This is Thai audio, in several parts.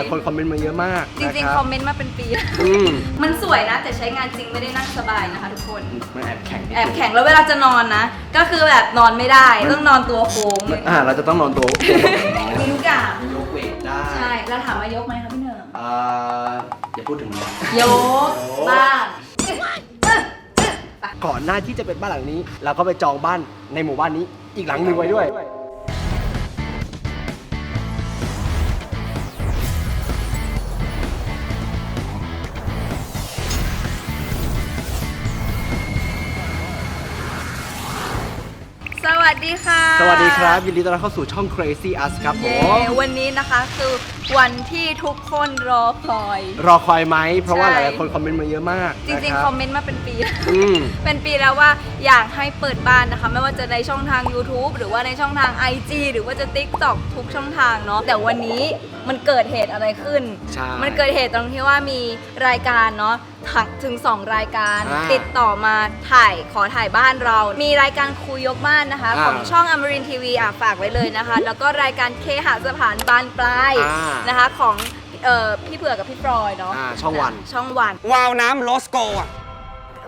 ลายๆคนคอมเมนต์มาเยอะมากจริงนะๆบคอมเมนต์มาเป็นปีแล้วอืมมันสวยนะ แต่ใช้งานจริงไม่ได้นั่งสบายนะคะทุกคน มันแอบแข็งนิดแอบนึแข็งแล้วเวลาจะนอนนะ ก็คือแบบนอนไม่ได้ต้องนอนตัวโค้งเลยอ่าเราจะต้องนอนตัวตัวแบบนี้นะมีทุกอย่างยกเวทได้ใช่แล้วถามว่ายกไหมคะพี่เนิร์อ่าอย่าพูดถึงนะยกบ้างก่อนหน้าที่จะเป็นบ้านหลังนี้ เราก็ไปจองบ้านในหมู่บ้านนี้อีกหลังหนึ่งไว้ด้วย วัสดีค่ะ สวัสดีครับ ยินดีต้อนรับเข้าสู่ช่อง Crazy Us ครับผเย้ม วันนี้นะคะคือ วันที่ทุกคนรอคอย รอคอยไหม เพราะว่าหใช่ ลายๆคนคอมเมนต์มาเยอะมากจริง นะๆบคอมเมนต์มาเป็นปีแล้วอืม เป็นปีแล้วว่าอยากให้เปิดบ้านนะคะ ไม่ว่าจะในช่องทาง YouTube หรือว่าในช่องทาง IG หรือว่าจะ TikTok ทุกช่องทางเนาะแต่วันนี้มันเกิดเหตุอะไรขึ้น ใช่มันเกิดเหตุตรงที่ว่ามีรายการเนาะทั้งถึง 2 รายการอ่าติดต่อมาถ่ายขอถ่ายบ้านเรา มีรายการคุยยกบ้านนะคะ อ่าของช่องอมรินทีวีอะฝากไว้เลยนะคะ แล้วก็รายการเคหสถานบานปลาย อ่านนะคะของเอ่อพี่เผือกกับพี่ฟรอยเนาะอ่าช่องวัน ช่องวัน วาวน้ำโลสโกอะ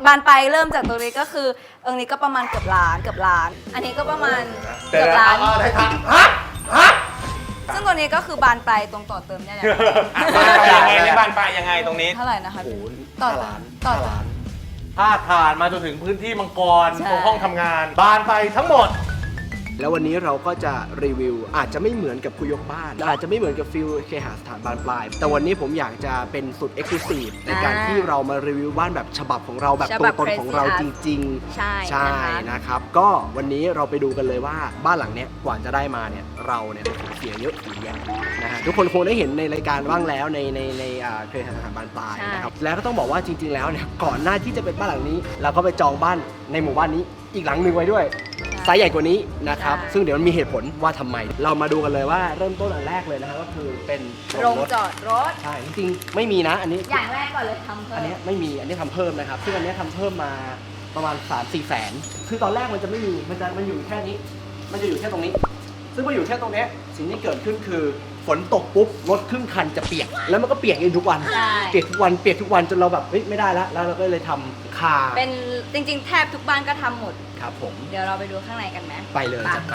บานปลายเริ่มจากตรงนี้ก็คือตรงนี้ก็ประมาณเกือบล้านเกือบล้าน อันนี้ก็ประมาณเกือบล้าน ได้ทันฮะฮะซึ่งตัวนี้ก็คือบานปลายตรงต่อเติมเนี่ยแหละ บานปลายยังไงเนี่ยบานปลายยังไงตรงนี้ เท่าไหร่นะคะโอ้โหต่อห้าล้านต่อห้าล้านพาดผ่านมาจนถึงพื้นที่มังกรใช่ ตรงห้องทำงาน บานไปทั้งหมด แล้ววันนี้เราก็จะรีวิว อาจจะไม่เหมือนกับคุยยกบ้าน อาจจะไม่เหมือนกับฟิลเคหสถานบานปลาย แต่วันนี้ผมอยากจะเป็นสุดเอ็กซ์คลูซีฟในการอ่าที่เรามารีวิวบ้านแบบฉบับของเราแบบฉตับัวบตนของเรา Crazy จ Us ริงใช่ๆใช่นะคะ นะครับ ก็วันนี้เราไปดูกันเลยว่าบ้านหลังเนี้ยกว่าจะได้มาเนี่ยเราเนี่ยเสียเยอะเสียแยะนะฮะทุกคนคงได้เห็นในรายการบ้างแล้วในในในอ่าเคหสถานบานปลายนะครับแล้วก็ต้องบอกว่าจริง ๆแล้วเนี่ยก่อนหน้าที่จะเป็นบ้านหลังนี้ เราก็ไปจองบ้านในหมู่บ้านนี้อีกหลังหนึ่งไว้ด้วย ไซส์ใหญ่กว่านี้นะครับ ซึ่งเดี๋ยวมันมีเหตุผลว่าทำไม เรามาดูกันเลยว่าเริ่มต้นอันแรกเลยนะครับก็คือเป็นโรงจอดรถ ใช่จริงๆไม่มีนะอันนี้ อย่างแรกก่อนเลยทำเพิ่อันม เนี้ยไม่มีอันนี้ทำเพิ่มนะครับ ซึ่งอันเนี้ยทำเพิ่มมาประมาณ3 4แสนคือตอนแรกมันจะไม่มีมันจะมันอยู่แค่นี้ มันจะอยู่แค่ตรงนี้ ซึ่งพออยู่แค่ตรงเนี้ยสิ่งที่เกิดขึ้นคือ ฝนตกปุ๊บรถครึ่งคันจะเปียก แล้วมันก็เปียกเองทุกวัน ใช่ เปียกทุกวันเปียกทุกวันจนเราแบบเฮ้ยไม่ได้แล้วแล้วเราก็เลยทำคาเป็นจริงๆ แทบทุกบ้านก็ทำหมด ครับผมเดี๋ยวเราไปดูข้างในกันไหม ไปเลยจัดไป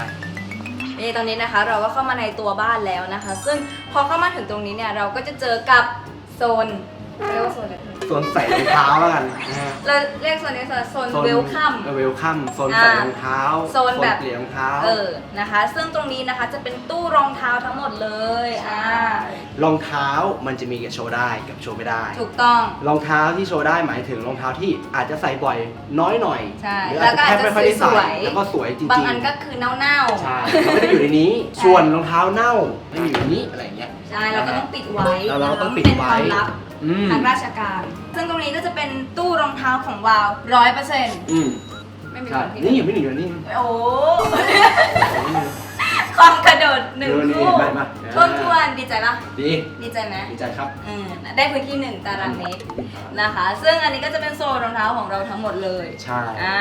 นี่ตอนนี้นะคะเราก็เข้ามาในตัวบ้านแล้วนะคะ ซึ่งพอเข้ามาถึงตรงนี้เนี่ยเราก็จะเจอกับโซน เรียกว่าโซนอะไรโซนใส่รองเท้าแล้วกันนะฮะเราเรียกโซนนี้โซนโซนเวลคัม เวลคัมโซนใส่รองเท้าโซนแบบ เปลี่ยนรองเท้า เออ นะคะ ซึ่งตรงนี้นะคะจะเป็นตู้รองเท้าทั้งหมดเลย อ่า รองเท้ามันจะมีกับโชว์ได้กับโชว์ไม่ได้ ถูกต้อง รองเท้าที่โชว์ได้หมายถึงรองเท้าที่อาจจะใส่บ่อยน้อยหน่อยใช่หรืออาจจะแทบไม่ค่อยได้ใส่แล้วก็อาจจะสวยๆแล้วก็สวยจริงๆบางอันก็คือเน่าๆใช่มันไม่ได้อยู่ในนี้ใช่ส่วนรองเท้าเน่าไม่มีอยู่ในนี้อะไรอย่างเงี้ยใช่ เราก็ต้องปิดไว้แล้วเราก็ต้องปิดไว้ เป็นความลับ อืม ทางราชการ ซึ่งตรงนี้ก็จะเป็นตู้รองเท้าของวาวร้อยเปอร์เซ็นต์อืมไม่มีใช่คนที่นี่อยู่ไม่หนีอยู่นี่โอ้ความกระโดดหนึ่งเออนี่คู่ไปมาท่ วนทวนดีใจปะดีดีใจไหมดีใจครับเออได้พื้นที่หนึ่งตารางเมตรนะคะ ซึ่งอันนี้ก็จะเป็นโซนรองเท้าของเราทั้งหมดเลยใช่อ่า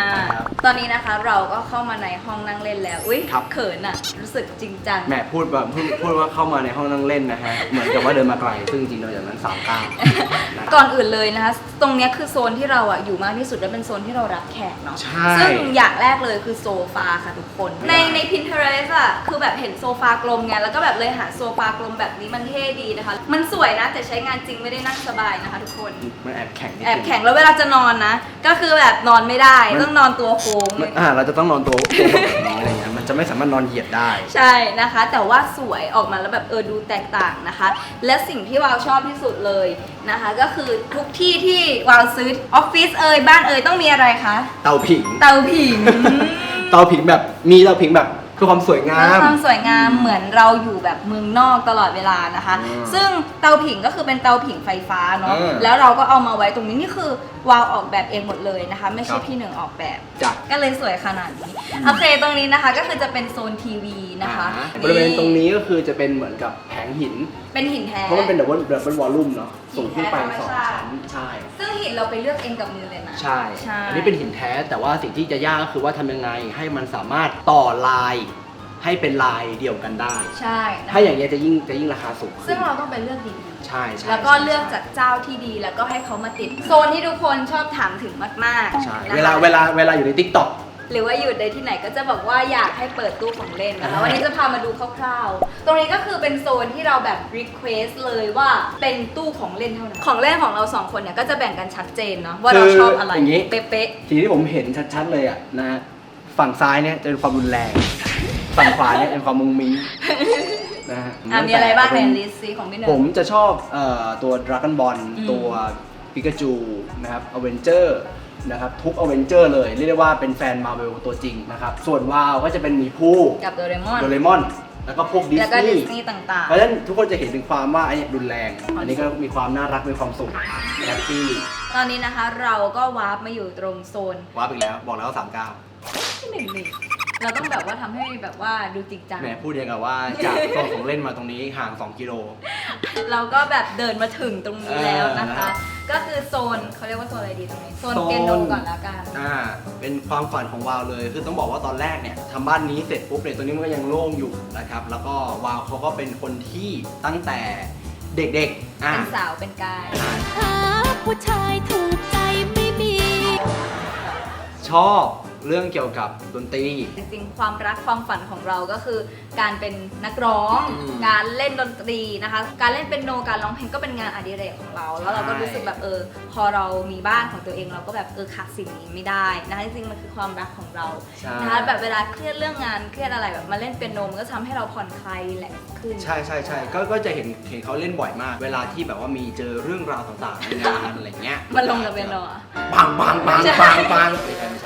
ตอนนี้นะคะเราก็เข้ามาในห้องนั่งเล่นแล้วอุ้ยเขินอะรู้สึกจริงจังแหมพูดแบบพูดพูดว่าเข้ามาในห้องนั่งเล่นนะฮะเหมือนกับว่าเดินมาไกลซึ่งจริงเราอย่างนั้นสามก้าวก่อนอื่นเลยนะคะ ตรงนี้คือโซนที่เราอะอยู่มากที่สุดและเป็นโซนที่เรารับแขกเนาะใช่ซึ่งอย่างแรกเลยคือโซฟาค่ะทุกคน ในใน Pinterest อะคือแบบเห็นโซฟากลมไงแล้วก็แบบเลยหาโซฟากลมแบบนี้มันเท่ดีนะคะ มันสวยนะ แต่ใช้งานจริงไม่ได้นั่งสบายนะคะ ทุกคน มันแอบแข็งนิดนึแอบแข็งแล้วเวลาจะนอนนะ ก็คือแบบนอนไม่ได้ต้องนอนตัวโค้ง มันอ่าเราจะต้องนอนตัวตัวแบบนี้อะไรเงี้ยมันจะไม่สามารถนอนเหยียดได้ ใช่นะคะ แต่ว่าสวยออกมาแล้วแบบเออดูแตกต่างนะคะ และสิ่งที่วาวชอบที่สุดเลยนะคะ ก็คือทุกที่ที่วาวซื้อออฟฟิศเอ่ยบ้านเอ่ยต้องมีอะไรคะ เตาผิง เตาผิง เตาผิงแบบมีเตาผิงแบบ เพื่อความสวยงาเพื่อมความสวยงามเหมือนเราอยู่แบบเมืองนอกตลอดเวลานะคะ อืมซึ่งเตาผิงก็คือเป็นเตาผิงไฟฟ้าเนาะ อืมแล้วเราก็เอามาไว้ตรงนี้นี่คือวาวออกแบบเองหมดเลยนะคะ ไม่ใช่ครับ พี่หนึ่งออกแบบ จ้ะ ก็เลยสวยขนาดนี้โอเคตรงนี้นะคะก็คือจะเป็นโซนทีวีนะคะอ่าบริเวณตรงนี้ก็คือจะเป็นเหมือนกับแผงหิน เป็นหินแท้ เพราะมันเป็นดับเบิลดับเบิลวอลลุ่มเนาะ สูงขึ้นไปหินแท้สองธรรมชาติชั้นใช่ ซึ่งหินเราไปเลือกเองกับมือเลยนะ ใช่ ใช่ อันนี้เป็นหินแท้แต่ว่าสิ่งที่จะยากก็คือว่าทำยังไงให้มันสามารถต่อลาย ให้เป็นลายเดียวกันได้ ใช่นะคะถ้าอย่างเงี้ยจะยิ่งจะยิ่งราคาสูงขึ้นซึ่งเราต้องไปเลือกดีใช่ใช่ๆ แล้วก็ใช่เลือกจากเจ้าที่ดีแล้วก็ให้เขามาติด โซนที่ทุกคนชอบถามถึงมากๆใช่นะคะเวลาเวลาเวลาอยู่ใน t ิ k t o k หรือว่าอยู่ในที่ไหนก็จะบอกว่าอยากให้เปิดตู้ของเล่นนะคะอ่าวันนี้จะพามาดูคร่าวๆ ตรงนี้ก็คือเป็นโซนที่เราแบบ request เลยว่าเป็นตู้ของเล่นเท่านั้น ของเล่นของเราสองคนเนี่ยก็จะแบ่งกันชัดเจนเนาะว่าเราชอบอะไรย่างนี้ เป๊ะทีที่ผมเห็นชัดๆเลยอะนะฮะฝั่งซ้ายเนี่ยจะเป็นความรุนแรง ฝั่งขวาเนี่ยเป็นความมุงมิ้งนะฮะๆอะมีอะไรบ้างในลิสต์ซีของพี่เนย ผมจะชอบเอ่อตัว Dragon Ball อืม ตัวปิกาจูนะครับอเว นเจอร์นะครับทุกอเวนเจอร์เลยเรียกได้ว่าเป็นแฟนมาเวลตัวจริงนะครับส่วนวาวก็จะเป็นหมีผู้ กับโดเรมอน โดเรมอน แล้วก็พวกดิสแล้วก็นีดิย์สนีย์ต่างเพราะฉะนั้นทุกคนจะเห็นถึงความว่าไอ้เนี่ยรุนแรง อันนี้ก็มีความน่ารักมีความสุขแฮปปี้ๆ ตอนนี้นะคะเราก็วาร์ปมาอยู่ตรงโซนว้าร์ปอีกแล้ว บอกแล้วสามเก้า ที่หนึ่งหนึ่ง เราต้องแบบว่าทำให้แบบว่าดูจริงจัง แหมพูดยังกับว่าจากโซนของเล่นมาตรงนี้ห่าง 2 กิโล เราก็แบบเดินมาถึงตรงนี้แล้วนะคะเออก็คือโซนเขาเรียกว่าโซนอะไรดีตรงนี้ โซนโซน เปียโนก่อนแล้วกัน อ่า เป็นความฝันของวาวเลย คือต้องบอกว่าตอนแรกเนี่ยทำบ้านนี้เสร็จปุ๊บเนี่ยตัวนี้มันก็ยังโล่งอยู่นะครับ แล้วก็วาวเขาก็เป็นคนที่ตั้งแต่เด็กๆ อ่า เป็นสาวเป็นกาย หาผู้ชายถูกใจไม่มี ชอบ เรื่องเกี่ยวกับดนตรี จริงๆ ความรักความฝันของเราก็คือ การเป็นนักร้อง อืมการเล่นดนตรีนะคะ การเล่นเป็นโนการร้องเพลงก็เป็นงานอดิเรกของเรา แล้วเราก็ใช่ รู้สึกแบบเออ พอเรามีบ้านของตัวเองเราก็แบบเออขาดสิ่งนี้ไม่ได้นะคะจริงๆมันคือความรักของเราใช่นะคะแบบเวลาเครียดเรื่องงานเครียดอะไรแบบมาเล่นเปียโนมันก็ทำให้เราผ่อนคลายแหละขึ้น ใช่ใช่ใช่ก็ก็จะเห็นเห็นเขาเล่นบ่อยมาก เวลาที่แบบว่ามีเจอเรื่องราวต่างๆในงานอะไรเงี้ยมันลงกับเปียโนอะ ปังปังปังใช่ปังปังไม่ใช่ไม่ใช่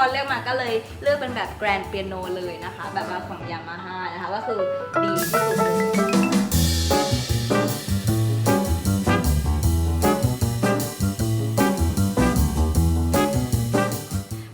ไม่ใช่พอเลือกมาก็เลยเลือกเป็นแบบแกรนเปียโนเลยนะคะ แบบมาของยามาฮ่านะคะก็คือดีที่สุด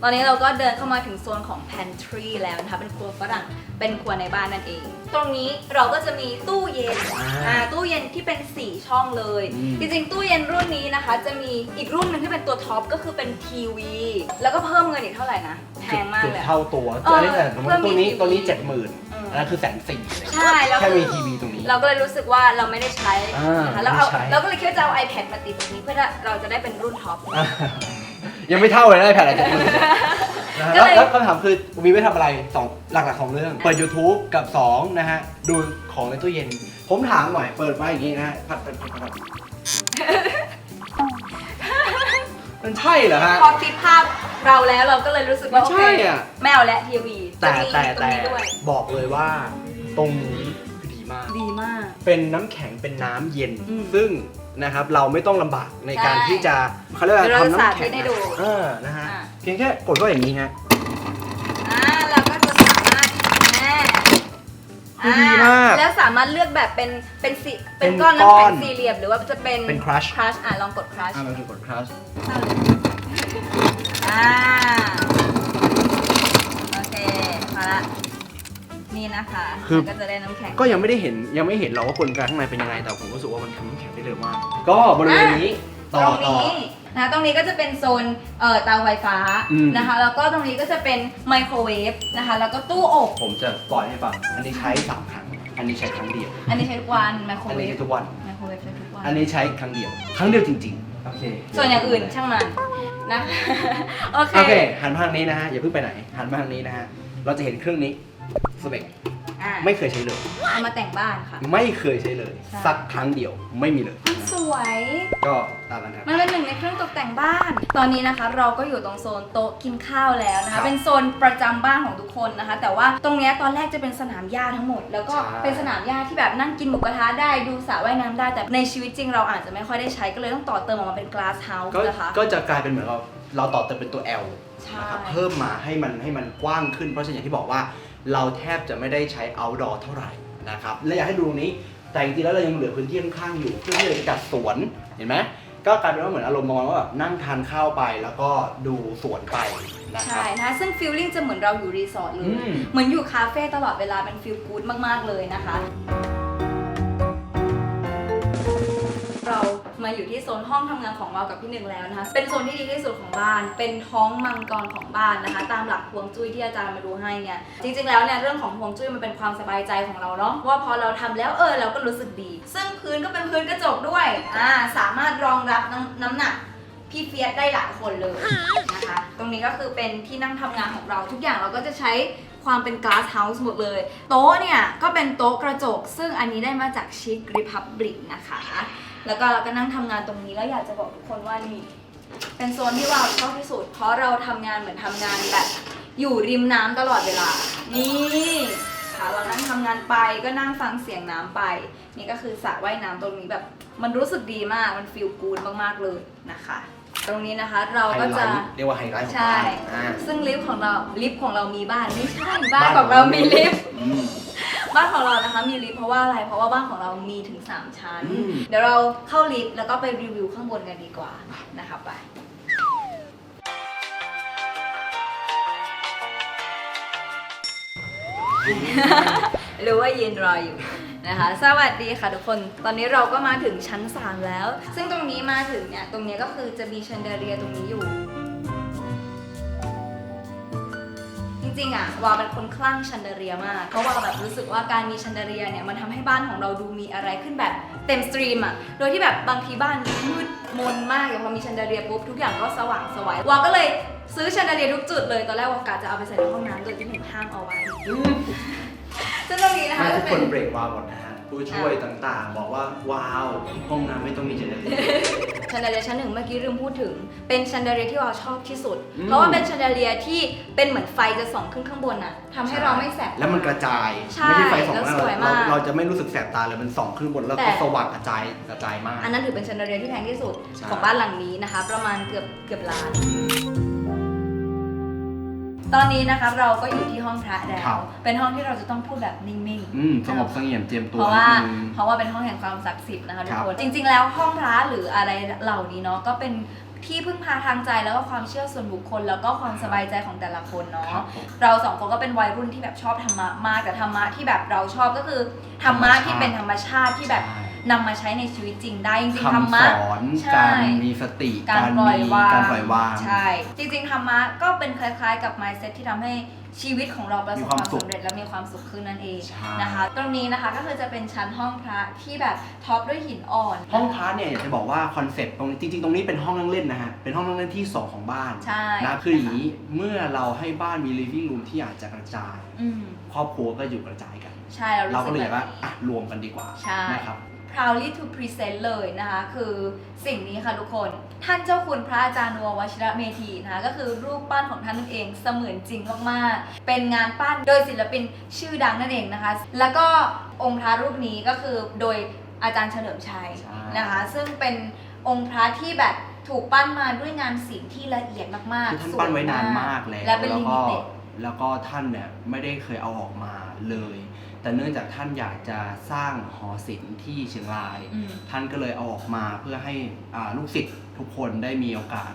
อนนี้เราก็เดินเข้ามาถึงโซนของ pantry แล้วนะคะ เป็นครัวฝรั่ง เป็นครัวในบ้านนั่นเอง ตรงนี้เราก็จะมีตู้เย็นอ่าอ่าตู้เย็นที่เป็น 4 ช่องเลยอืมจริงๆ ตู้เย็นรุ่นนี้นะคะ จะมีอีกรุ่นหนึ่งที่เป็นตัวท็อปก็คือเป็นทีวี แล้วก็เพิ่มเงินอีกเท่าไหร่นะ แพงมากกือบเลยอะเท่าตัวเอออันนี้แต่สมมติเพิ่มตัวนี้มีตัวนี้ทีวีเจ็ดหมื่นอืมอันนั้นคือแสนสี่ใช่แล้วแค่คือมีทีวีตรงนี้ เราก็เลยรู้สึกว่าเราไม่ได้ใช้อ่านนะคะแล้วเอาไม่ใช้เราก็เลยคิดว่าจะเอา iPad มาติดตรงนี้เพื่อที่เราจะได้เป็นรุ่นท็อปอะ ยังไม่เท่าเลยนะแผ่นอะไรเจ็ดหมื่นนะฮะก็แล้วเลย แล้วคำถามคือมีไว้ทำอะไรสองหลักๆของเรื่อง เปิด YouTube กับ 2 นะฮะ ดูของในตู้เย็น ผมถามหน่อยเปิดมาอย่างนี้นะฮะพัดพัดพัดพัดมันใช่เหรอฮะ พอคิดภาพเราแล้วเราก็เลยรู้สึกว่าไม่ใช่โอเคอะ ไม่เอาและทีวีแต่จะมีแต่ตรงแต่นี้ด้วยบอกเลยว่าตรงนี้คือดีมาก ดีมาก เป็นน้ำแข็งเป็นน้ำเย็น อืม ซึ่ง นะครับเราไม่ต้องลำบากในการใช่ ที่จะเขาเรียกว่าเดี๋ยวเราทำน้ำแข็สาธิตงให้ดู เออนะฮะอะ เพียงแค่กดเข้าอย่างนี้ฮะ อ่าเราก็จะสามารถแม่คือดีมากแล้วสามารถเลือกแบบเป็นเป็นสีเป็เป็นนก้อนก้น้ำอแข็นงสี่เหลี่ยมหรือว่าจะเป็นเป็น crush ครัชอะลองกดครัชอ่ามันคือกด crush อ่าโอเคมาละ นี่นะคะคือก็จะได้น้ำแข็ง ก็ยังไม่ได้เห็นยังไม่เห็นหรอกว่ากลไกข้างในเป็นยังไงแต่ผมรู้สึกว่ามันทำน้ำแข็งได้เร็วมาก ก็บริเวณนี้ตต่อรงต่อ นี้นะตรงนี้ก็จะเป็นโซนเอ่อเตาไฟฟ้าอืม นะคะ แล้วก็ตรงนี้ก็จะเป็นไมโครเวฟนะคะ แล้วก็ตู้อบ ผมจะปล่อยให้ฟัง อันนี้ใช้สามครั้ง อันนี้ใช้ครั้งเดียว อันนี้ใช้ทุกวันไมโครอันเวนี้ฟใช้ทุกวัน ไมโครเวฟใช้ทุกวัน อันนี้ใช้ครั้งเดียว ครั้งเดียวจริงๆ โอเคส่วนอย่างอื่นช่างมันนะคะ โอเค โอเค หันมาทางนี้นะฮะ อย่าเพิ่งไปไหน หันมาทางนี้นะฮะ เราจะเห็นเครื่องนี้สเปกอะไม่เคยใช้เลย เอามาแต่งบ้านค่ะ ไม่เคยใช้เลย ใช่ สักครั้งเดียวไม่มีเลยสวย ก็ตามนั้นครับ มันเป็นหนึ่งในเครื่องตกแต่งบ้าน ตอนนี้นะคะ เราก็อยู่ตรงโซนโต๊ะกินข้าวแล้วนะครัคะ บเป็นโซนประจำบ้านของทุกคนนะคะ แต่ว่าตรงเนี้ยตอนแรกจะเป็นสนามหญ้าทั้งหมด แล้วก็ใช่ เป็นสนามหญ้าที่แบบนั่งกินหมูกระทะได้ดูสระว่ายน้ำได้ แต่ในชีวิตจริงเราอาจจะไม่ค่อยได้ใช้ก็เลยต้องต่อเติมออกมาเป็น glass house ก็นะคะ ก็จะกลายเป็นเหมือนเราเราต่อเติมเป็นตัว L ใช่ นะครับเพิ่มมาให้มันให้มันกว้างขึ้นเพราะฉะนั้นอย่างที่บอกว่าเราแทบจะไม่ได้ใช้ outdoor เท่าไหร่นะครับและอยากให้ดูตรงนี้แต่จริงๆแล้วเรายังเหลือพื้นที่ข้างๆอยู่เพื่อที่จะจัดสวนเห็นไหมก็กลายเป็นว่าเหมือนอารมณ์ประมาณว่าแบบนั่งทานข้าวไปแล้วก็ดูสวนไปนะครัใช่บนะคะซึ่งฟีลลิ่งจะเหมือนเราอยู่รีสอร์ทเลอืย ม เหมือนอยู่คาเฟ่ตลอดเวลาเป็นฟีลกู๊ดมาก ๆ เลยนะคะ มาอยู่ที่โซนห้องทำงานของเรากับพี่หนึ่งแล้วนะคะ เป็นโซนที่ดีที่สุดของบ้าน เป็นท้องมังกรของบ้านนะคะ ตามหลักฮวงจุ้ยที่อาจารย์มาดูให้เนี่ย จริงๆแล้วเนี่ยเรื่องของฮวงจุ้ยมันเป็นความสบายใจของเราเนาะ ว่าพอเราทำแล้วเออเราก็รู้สึกดี ซึ่งพื้นก็เป็นพื้นกระจกด้วย อ่า สามารถรองรับน้ำนำหนักพี่เฟียสได้หลายคนเลยนะคะ ตรงนี้ก็คือเป็นที่นั่งทำงานของเราทุกอย่างเราก็จะใช้ความเป็น glass house หมดเลย โต๊ะเนี่ย ก็เป็นโต๊ะกระจก ซึ่งอันนี้ได้มาจากชิค Republic นะคะ แล้วก็เราก็นั่งทำงานตรงนี้แล้วอยากจะบอกทุกคนว่านี่เป็นโซนที่เราชอบที่สุด เพราะเราทำงานเหมือนทำงานแบบอยู่ริมน้ำตลอดเวลา นี่ค่ะเรานั่งทำงานไปก็นั่งฟังเสียงน้ำไป นี่ก็คือสระว่ายน้ำตรงนี้แบบ มันรู้สึกดีมากมันฟีลกูดมากๆเลยนะคะ ตรงนี้นะคะเราไฮก็ไลจะท์เรียกว่าไฮไลท์ของใช่บ้านอ่าซึ่งลิฟต์ของเราลิฟต์ของเรามีบ้านไม่ใช่บ้านของเรามีลิฟต์อืม บ้านของเรานะคะมีลิฟต์เพราะว่าอะไร เพราะว่าบ้านของเรามีถึง 3 ชั้น อืม เดี๋ยวเราเข้าลิฟต์แล้วก็ไปรีวิวข้างบนกันดีกว่านะคะไป หรือว่ายืนรออยู่นะคะ สวัสดีค่ะทุกคน ตอนนี้เราก็มาถึงชั้น 3 แล้ว ซึ่งตรงนี้มาถึงเนี่ย ตรงนี้ก็คือจะมีแชนเดอเรียตรงนี้อยู่ ริงๆอะวาเป็นคนคลั่งแชันเดอเรียมากเพราะว่าแบบรู้สึกว่าการมีแชันเดอเรียเนี่ยมันทำให้บ้านของเราดูมีอะไรขึ้นแบบเต็มสตรีมอะโดยที่แบบบางทีบ้านมืดมนมากอย่างพอมีแชันเดอเรียปุ๊บทุกอย่างก็สว่างสวยวาก็เลยซื้อแชันเดอเรียทุกจุดเลยตอนแรกวากะจะเอาไปใส่ในห้องน้ำโดยที่หนูห้ามเอาไว้ ซึ่งตรงนี้นะคะให้ก็ทุกเป็คนน เบรกวาวก่อนนะฮะ ผู้ช่วยต่างๆ บอกว่า ว้าว ห้องน้ำไม่ต้องมีเจเนเรเตอร์แชันเดอเรียชั้นหนึ่งเมื่อกี้ลืมพูดถึง เป็นแชันเดอเรียที่เราชอบที่สุด อืม เพราะว่าเป็นแชันเดอเรียที่เป็นเหมือนไฟจะส่องขึ้นข้างบนอะทำให้เราไม่แสบ แล้วมันกระจาย ใช่ไม่ใช่ไฟสองแล้วหน้าสวยเรามากเราจะไม่รู้สึกแสบตาเลยมันส่องขึ้นบนแล้วแต่ ก็สว่างกระจายกระจายมาก อันนั้นถือเป็นแชันเดอเรียที่แพงที่สุดใช่ ของบ้านหลังนี้นะคะ ประมาณเกือบเกือบล้าน ตอนนี้นะคะเราก็อยู่ที่ห้องพระแล้วเป็นห้องที่เราจะต้องพูดแบบนิ่งอืมสงบเสงี่ยมเจียมๆ ตัวเพราะว่า นิดนึง เพราะว่าเป็นห้องแห่งความศักดิ์สิทธิ์นะคะทุคกรับคน จริง ๆ แล้วห้องพระหรืออะไรเหล่านี้เนาะก็เป็นที่พึ่งพาทางใจแล้วก็ความเชื่อส่วนบุคคล แล้วก็ความสบายใจของแต่ละคนเนาะ ครับผมเราสองคนก็เป็นวัยรุ่นที่แบบชอบธรรมะมากแต่ธรรมะที่แบบเราชอบก็คือธรรมะที่เป็นธรรมชาติที่แบบ ใช่ นำมาใช้ในชีวิตจริงได้จริงๆธรรคำมะสอนใช่ การมีสติการปล่อยวางการปล่อยวาง ใช่ จริงๆธรรมะก็เป็นคล้ายๆกับ mindset ที่ทำให้ชีวิตของเราประสบความมมีคาวสุขสำเร็จและมีความสุขขึ้นนั่นเองใช่ นะคะ ตรงนี้นะคะก็คือจะเป็นชั้นห้องพระที่แบบท็อปด้วยหินอ่อน ห้องพาร์ทเนี่ยอยากจะบอกว่าคอนเซ็ปต์ตรงนี้จริงๆ ตรงนี้เป็นห้องนั่งเล่นนะฮะ เป็นห้องนั่งเล่นที่ 2 ของบ้านใช่ นะคืออย่างนี้เมื่อเราให้บ้านมี living room ที่อาจจะกระจาย อืมครอบครัวก็อยู่กระจายกัน ใช่เราเรารู้ก็สึกเลยแบอยากบว่านี้ อะรวมกันดีกว่าใช่ นะครับ proudly to present เลยนะคะ คือสิ่งนี้ค่ะทุกคน ท่านเจ้าคุณพระอาจารย์นัววชิระเมธีนะคะก็คือรูปปั้นของท่านนั่นเองเสมือนจริงมากๆ เป็นงานปั้นโดยศิลปินชื่อดังนั่นเองนะคะ แล้วก็องค์พระรูปนี้ก็คือโดยอาจารย์เฉลิมชัยใช่ นะคะ ซึ่งเป็นองค์พระที่แบบถูกปั้นมาด้วยงานศิลป์ที่ละเอียดมากคือๆท่านปั้นไว้นานมากแล้วและเป็นลิมิก็เต็ด แล้วก็ท่านเนี่ยไม่ได้เคยเอาออกมาเลย แต่เนื่องจากท่านอยากจะสร้างหอศิลป์ที่เชียงราย อืม ท่านก็เลยเอาออกมาเพื่อให้อ่าลูกศิษย์ทุกคนได้มีโอกาส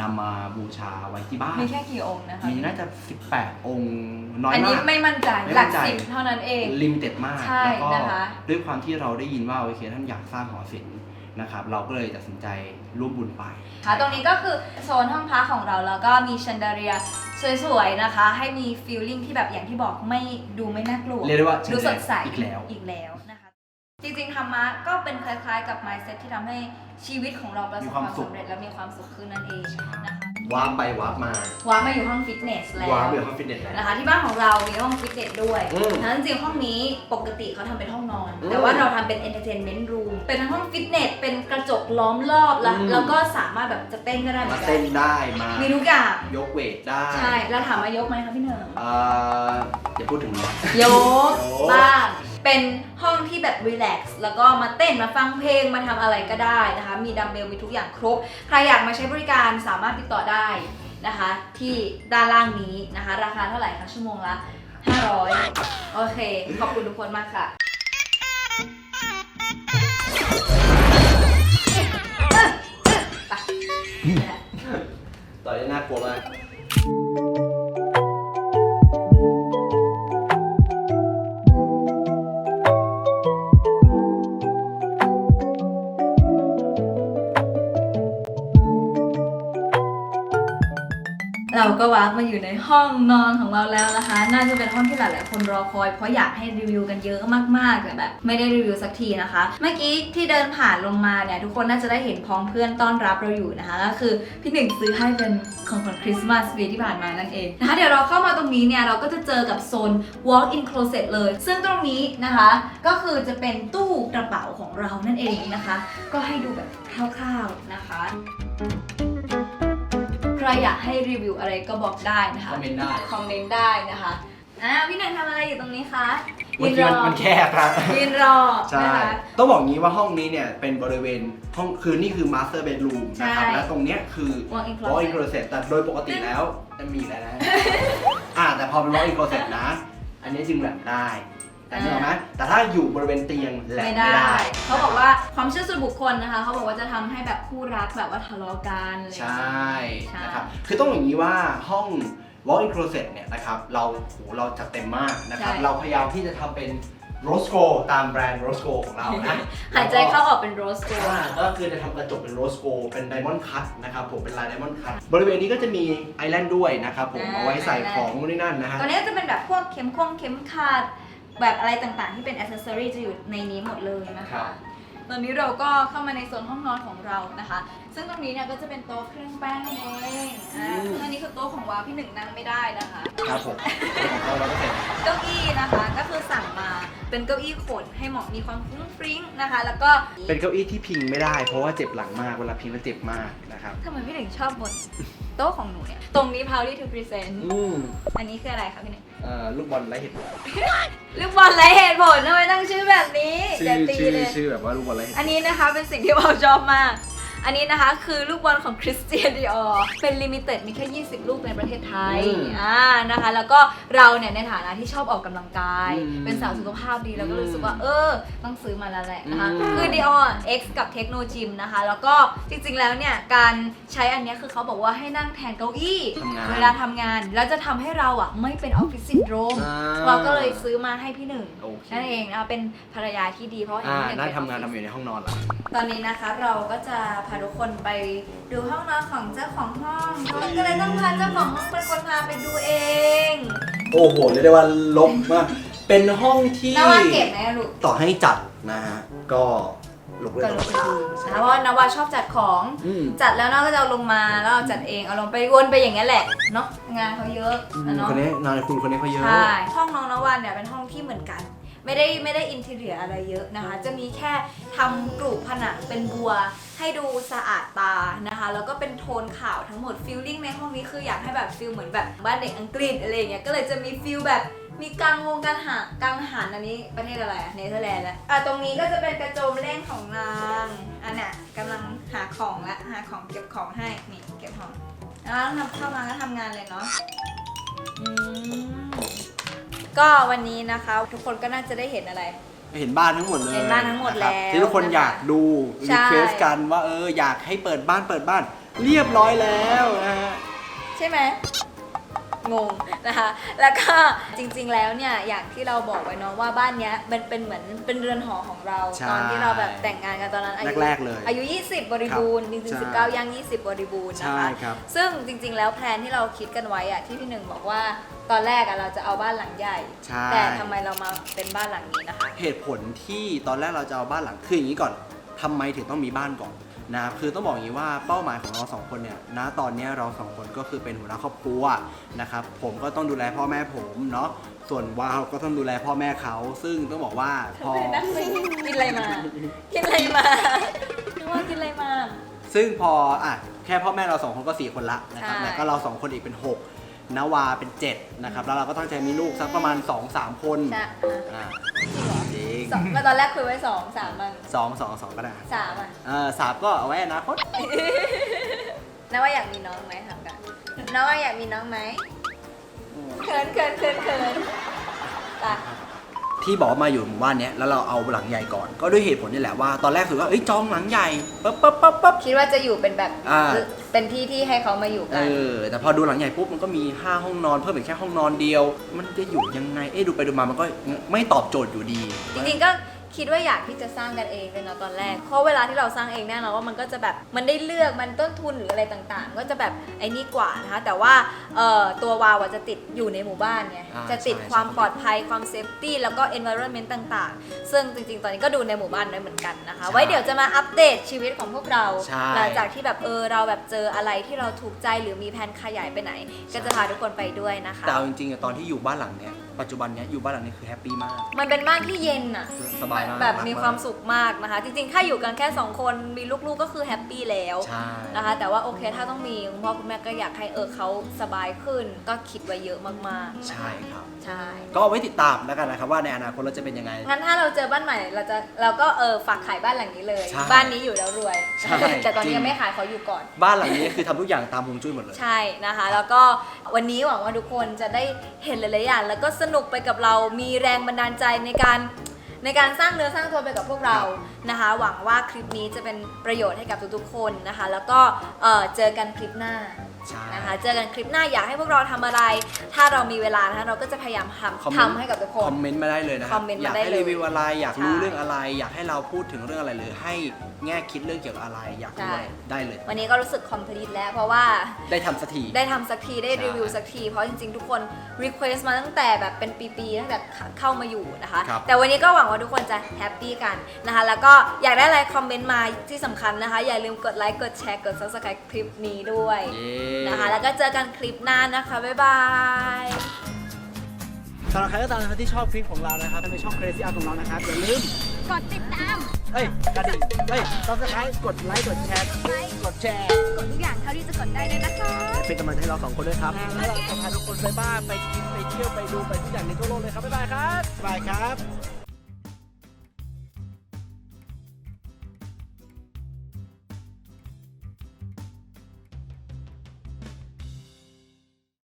นำมาบูชาไว้ที่บ้าน มีแค่กี่องค์นะคะมีน่าจะ 18 องค์น้อยอันนี้มากไม่มั่นใจไม่หลัมั่กนใจ สิบเท่านั้นเอง ลิมิเต็ดมาก ใช่แล้วก็นะคะ ด้วยความที่เราได้ยินว่าโอเคท่านอยากสร้างหอศิลป์ นะครับ เราก็เลยตัดสินใจร่วมบุญไป ค่ะตรงนี้ก็คือโซนห้องพักของเราแล้วก็มีแชนเดอเรียสวยๆนะคะ ให้มีฟีลลิ่งที่แบบอย่างที่บอกไม่ดูไม่น่ากลัว เรียกได้ว่าดูสดใสอีกแล้วอีกแล้วนะคะ จริงๆธรรมะก็เป็นคล้ายๆกับ mindset ที่ทำให้ชีวิตของเราประสบความสำเร็จและมีความสุขขึ้นนั่นเองนะคะ วาร์ปไปวาร์ปมา ว้ามาอยู่ห้องฟิตเนสแล้ววาร์ปไปห้องฟิตเนสแล้ว นะคะที่บ้านของเรามีห้องฟิตเนสด้วยอืมนะจริงๆห้องนี้ปกติเขาทำเป็นห้องนอน อืมแต่ว่าเราทำเป็น entertainment room เป็นทั้งห้องฟิตเนสเป็นกระจกล้อมรอบแล้วอืม แล้วก็สามารถแบบจะเต้นก็ได้เหมืมาอนกัเต้นนได้มา มีทุกอย่างยกเวทได้ใช่แล้วถามว่ายกไหมคะพี่เหนิงเอ่ออย่าพูดถึงนะ ยกยกบ้าง เป็นห้องที่แบบรีแลกซ์แล้วก็มาเต้นมาฟังเพลงมาทำอะไรก็ได้นะคะ มีดัมเบลมีทุกอย่างครบ ใครอยากมาใช้บริการสามารถติดต่อได้นะคะ ที่ด้านล่างนี้นะคะ ราคาเท่าไหร่คะชั่วโมงละ 500 โอเค ขอบคุณทุกคนมากค่ะต่อได้น่ากลัวมาก ก็วาร์ปมาอยู่ในห้องนอนของเราแล้วนะคะ น่าจะเป็นห้องที่หลายๆคนรอคอย เพราะอยากให้รีวิวกันเยอะมากๆแต่แบบไม่ได้รีวิวสักทีนะคะ เมื่อกี้ที่เดินผ่านลงมาเนี่ยทุกคนน่าจะได้เห็นพ้องเพื่อนต้อนรับเราอยู่นะคะ ก็คือพี่หนึ่งซื้อให้เป็นของขวัญคริสต์มาสปีที่ผ่านมานั่นเองนะคะเดี๋ยวเราเข้ามาตรงนี้เนี่ยเราก็จะเจอกับโซน walk in closet เลย ซึ่งตรงนี้นะคะก็คือจะเป็นตู้กระเป๋าของเรานั่นเองนะคะ ก็ให้ดูแบบคร่าวๆนะคะ ใครอยากให้รีวิวอะไรก็บอกได้นะคะคอมเมนต์ได้ คอมเมนต์ได้นะคะอ่าพี่หนันทำอะไรอยู่ตรงนี้คะเมื่อกี้มันมันแคบครับ ยืนรอใช่ นะคะ ต้องบอกงี้ว่าห้องนี้เนี่ยเป็นบริเวณห้องคือนี่คือ master bedroom นะครับ ใช่และตรงเนี้ยคือ walk in walk in closet closet แต่โดยปกติแล้วจะมีแล้วนะ อ่าแต่พอเป็น walk in closet นะ อันนี้จึงแหลมได้ แต่เห็นไหมแต่ถ้าอยู่บริเวณเตียงแหลมไม่ไม่ได้ได้ เขาบอกว่าความเชื่อส่วนบุคคลนะคะ เขาบอกว่าจะทำให้แบบคู่รักแบบว่าทะเลาะกันอะไรอย่างใชเงี้ย่นะครับคือต้องอย่างนี้ว่าห้อง walk in closet เนี่ยนะครับเราโหเราจัดเต็มมากนะครับใช่เราพยายามที่จะทำเป็น rose g o ตามแบรนด์ rose g o ของเรานะหายใจเข้าออกเป็นโรสโกอ่าก็คือจะทำกระจกเป็นโรสโกเป็นไดมอนด์คัตนะครับผมเป็นลายไดมอนด์คัตบริเวณนี้ก็จะมีไอแลนด์ด้วยนะครับผมอ่าเอาไว้ใส่ไอแลนด์ของนู่นนี่นั่นนะฮะตัวนี้ก็จะเป็นแบบพวกเข็มคงเข็มขัด แบบอะไรต่างๆ ที่เป็นอ c เซ s ซอรีจะอยู่ในนี้หมดเลยนะครัคะ บ ตอนนี้เราก็เข้ามาในโซนห้องนอนของเรานะคะ ซึ่งตรงนี้เนี่ยก็จะเป็นโต๊ะเครื่องแป้งนั่นเองอ่าซึ่งอันนี้คือโต๊ะของว้าวพี่หนึ่งนั่งไม่ได้นะคะ ครับผมของเราเราก็เสร็จเก้าอี้นะคะก็คือสั่งมาเป็นเก้าอี้ขนให้เหมาะมีความฟรุ้งฟริ้งนะคะ แล้วก็เป็นเก้าอี้ที่พิงไม่ได้ เพราะว่าเจ็บหลังมาก เวลาพิงแล้วเจ็บมากนะครับ ทำไมพี่หนึ่งชอบบนโต๊ะของหนูเนี่ย ตรงนี้ proudly to present อืมอันนี้คืออะไรคะพี่หนึ่ง เอ่อลูกบอลไร้เหตุผลลูกบอลไรเหตุผลทำไมตั้งชื่อแบบนี้ชื่อย่าอตีชื่อเลย ชื่อแบบว่าลูกบอลไร้เหตุผล อันนี้นะคะเป็นสิ่งที่เราชอบมาก อันนี้นะคะคือลูกบอลของคริสเตียนดิออเป็นลิมิเต็ดมีแค่ 20 ลูกในประเทศไทยอ่านะคะ แล้วก็เราเนี่ยในฐานะที่ชอบออกกำลังกายเป็นสาวสุขภาพดีแล้วก็รู้สึกว่า เออ ต้องซื้อมาแล้วแหละนะคะคือ Dior X กับ Techno Gym นะคะ แล้วก็จริงๆแล้วเนี่ย การใช้อันเนี้ยคือเขาบอกว่าให้นั่งแทนเก้าอี้ทำงาน เวลาทำงาน แล้วจะทำให้เราอะ ไม่เป็นออฟฟิศซินโดรมอ่าเราก็เลยซื้อมาให้พี่หนึ่งโอเคนั่นเองนะคะเป็นภรรยาที่ดีเพราะว่าอ่าพี่หน่าเป็ทำงานออฟทำฟิศอยู่ในห้องนอนละตอนนี้นะคะเราก็จะพาทุกคนไปดูห้องนอนของเจ้าของห้องเราก็เลยต้องพาเจ้าของห้องเป็นคนพาไปดูเอง โอ้โหเรียกได้ว่าลบมาก เป็นห้องที่นว่าเก็บไหมอะลูกต่อให้จัดนะฮะ ก็ลบเลก็ยลงไปดูนะคะเพราะว่านว่าชอบจัดของ อืมจัดแล้วนว่าก็จะเอาลงมาแล้วเราจัดเองเอาลงไปวนไปอย่างนี้ยแหละเนาะงานเขาเยอะนะเนาะคนนี้นายคุณคนนี้เขาเยอะ ใช่ห้องน้องนวันเนี่ยเป็นห้องที่เหมือนกัน ไม่ได้ไม่ได้อินทีเรียอะไรเยอะนะคะ จะมีแค่ทำกรุผนังเป็นบัว ให้ดูสะอาดตานะคะ แล้วก็เป็นโทนขาวทั้งหมดฟิลลิ่งในห้องนี้คืออยากให้แบบฟิลเหมือนแบบบ้านเด็กอังกฤษอะไรอย่างเงี้ยก็เลยจะมีฟิลแบบมีกังวงกังหันกังหันอันนี้ประเทศอะไรอะเนเธอร์แลนด์แล้วอะตรงนี้ก็จะเป็นกระโจมเล่นของนางอันเนี้ยกำลังหาของละหาของเก็บของให้นี่เก็บของแล้วทำเข้ามาก็ทำงานเลยเนาะอืม ก็วันนี้นะคะ ทุกคนก็น่าจะได้เห็นอะไร เห็นบ้านทั้งหมดเลยเห็นบ้านทั้งหมดะครับแล้วที่ทุกคนนะคะอยากดูใช่ รีเควสกันว่าเอออยากให้เปิดบ้านเปิดบ้าน เรียบร้อยแล้วนะฮะ ใช่ไหม งงนะคะ แล้วก็จริงๆแล้วเนี่ยอย่างที่เราบอกไว้เนาะว่าบ้านเนี้ยมันเป็นเหมือนเป็นเรือนหอของเรา ใช่ตอนที่เราแบบแต่งงานกันตอนนั้นอายุแรกๆเลยอายุ 20 บริบูรณ์จริงใช่ ๆ19ย่าง20 บริบูรณ์นะใช่คะ ครับ ซึ่งจริงๆ แล้วแพลนที่เราคิดกันไว้อะที่พี่หนึ่งบอกว่าตอนแรกอะเราจะเอาบ้านหลังใหญ่ ใช่ แต่ทำไมเรามาเป็นบ้านหลังนี้นะคะ เหตุผลที่ตอนแรกเราจะเอาบ้านหลังคืออย่างนี้ก่อนทำไมถึงต้องมีบ้านก่อน นะครับคือต้องบอกอย่างนี้ว่าเป้าหมายของเราสองคนเนี่ยณตอนเนี้ยเราสองคนก็คือเป็นหัวหน้าครอบครัวนะครับผมก็ต้องดูแลพ่อแม่ผมเนาะส่วนวาวก็ต้องดูแลพ่อแม่เขา ซึ่งต้องบอกว่าพอ นั่งสิกินอะไรมา กินอะไรมานึกว่ากินอะไรมา ซึ่งพออะแค่พ่อแม่เราสองคนก็สี่คนละนะครับใช่ แล้วก็เราสองคนอีกเป็นหกนาวาเป็นเจ็ดนะครับ แล้วเราก็ตั้งใจมีลูกสักประมาณ2อสามคนใช่อ่าจริง สองมาตอนแรกคุยไว้สองสามมันสองสองสองก็ได้สามอะเออสามก็เอาไว้อนาคตน้าว่าอยากมีน้องไหมถามกันน้าว่าอยากมีน้องไหมเขินเขินเขินเขินไป ที่บอกว่ามาอยู่หมู่บ้านเนี้ยแล้วเราเอาหลังใหญ่ก่อน ก็ด้วยเหตุผลนี่แหละว่าตอนแรกถือว่าเอ้ยจองหลังใหญ่ปั๊บปั๊บปั๊บปั๊บ คิดว่าจะอยู่เป็นแบบอ่า เป็นที่ที่ให้เขามาอยู่เอกัน อแต่พอดูหลังใหญ่ปุ๊บมันก็มี 5 ห้องนอนเพิ่มอีกแค่ห้องนอนเดียว มันจะอยู่ยังไงเอ๊ะดูไปดูมามันก็ไม่ตอบโจทย์อยู่ดี จริงๆก็ คิดว่าอยากที่จะสร้างกันเองเลยนะตอนแรก เพราะเวลาที่เราสร้างเองแน่นอนว่ามันก็จะแบบมันได้เลือกมันต้นทุนหรืออะไรต่างๆ ก็จะแบบไอ้นี่กว่านะคะ แต่ว่าเอ่อตัววาวอะจะติดอยู่ในหมู่บ้านไงอ่าจะติดใช่ ความใช่ปลอดภัยความเซฟตี้แล้วก็ environment ต่างๆ ซึ่งจริงๆ ตอนนี้ก็ดูในหมู่บ้านด้วยเหมือนกันนะคะใช่ไว้เดี๋ยวจะมาอัปเดตชีวิตของพวกเรา ใช่ หลังจากที่แบบเออเราแบบเจออะไรที่เราถูกใจหรือมีแผนขยายไปไหน ก็จะพาทุกคนไปด้วยนะคะ แต่เอาจริงๆอะตอนที่อยู่บ้านหลังเนี้ยปัจจุบันเนี้ยอยู่บ้านหลังนี้คือแฮปปี้มาก มันเป็นบ้านที่เย็นอะสบายมากแบบรักมีความสุขมากนะคะ จริงๆ ถ้าอยู่กันแค่ 2 คนมีลูกๆก็คือแฮปปี้แล้วใช่นะคะ แต่ว่าโอเคถ้าต้องมีคุณพ่อคุณแม่ก็อยากให้เออเขาสบายขึ้น ก็คิดไว้เยอะมากๆ ใช่ครับ ใช่ ก็เอาไว้ติดตามแล้วกันนะครับว่าในอนาคตเราจะเป็นยังไง งั้นถ้าเราเจอบ้านใหม่เราจะเราก็เออฝากขายบ้านหลังนี้เลย ใช่บ้านนี้อยู่แล้วรวย ใช่ แต่ตอนนี้จริงยังไม่ขายเขาอยู่ก่อน บ้านหลังนี้คือทำทุกอย่างตามฮวงจุ้ยหมดเลย ใช่นะคะ แล้วก็วันนี้หวังว่าทุกคนจะได้เห็นหลายๆอย่างแล้วก็สนุกไปกับเรามีแรงบันดาลใจในการ ในการสร้างเนื้อสร้างตัวไปกับพวกเรานะคะ หวังว่าคลิปนี้จะเป็นประโยชน์ให้กับทุกๆคนนะคะ แล้วก็เอ่อเจอกันคลิปหน้าใช่ นะคะ เจอกันคลิปหน้าอยากให้พวกเราทำอะไร ถ้าเรามีเวลานะคะเราก็จะพยายามทคอมำเมนต์ ทำให้กับทุกคคน อมเมนต์มาได้เลยนะคครัอมเมนต์อยากมาได้ให้เลยรีวิวอะไร อยากรู้ใช่ เรื่องอะไร อยากให้เราพูดถึงเรื่องอะไรหรือให้แง่คิดเรื่องเกี่ยวกับอะไร อยากรู้อะไรใช่ได้เลย วันนี้ก็รู้สึกคอมพลีทแล้วเพราะว่า ได้ทำสักที ได้ทำสักทีได้ใช่รีวิวสักที เพราะจริงๆ ทุกคน Request มาตั้งแต่แบบเป็นปีๆตั้งแต่เข้ามาอยู่นะคะ ครับ แต่วันนี้ก็หวังว่าทุกคนจะแฮปปี้กันนะคะ แล้วก็อยากได้อะไรคอมเมนต์มาที่สำคัญนะคะ อย่าลืมกดไลค์กดแชร์กด subscribe คลิปนี้ด้วย เย้นะคะ แล้วก็เจอกันคลิปหน้านะคะ บ๊ายบายสำหรับใครก็ตามนะครับที่ชอบคลิปของเรานะครับในช่อง Crazy Art ของเรานะครับอย่าลืมกดติดตามเฮ้ยกระดิ่งเฮ้ย subscribe กดไลค์กดแชร์กดแชร์กดทุกอย่างเท่าที่จะกดได้เลยนะคะ เป็นกำลังใจให้เราสองคนด้วยครับแล้วเราจะพาทุกคนไปบ้านไปกินไปเที่ยวไปดูไปทุกอย่างในทั่วโลกเลยครับบ๊ายบายครับบ๊ายบายครับ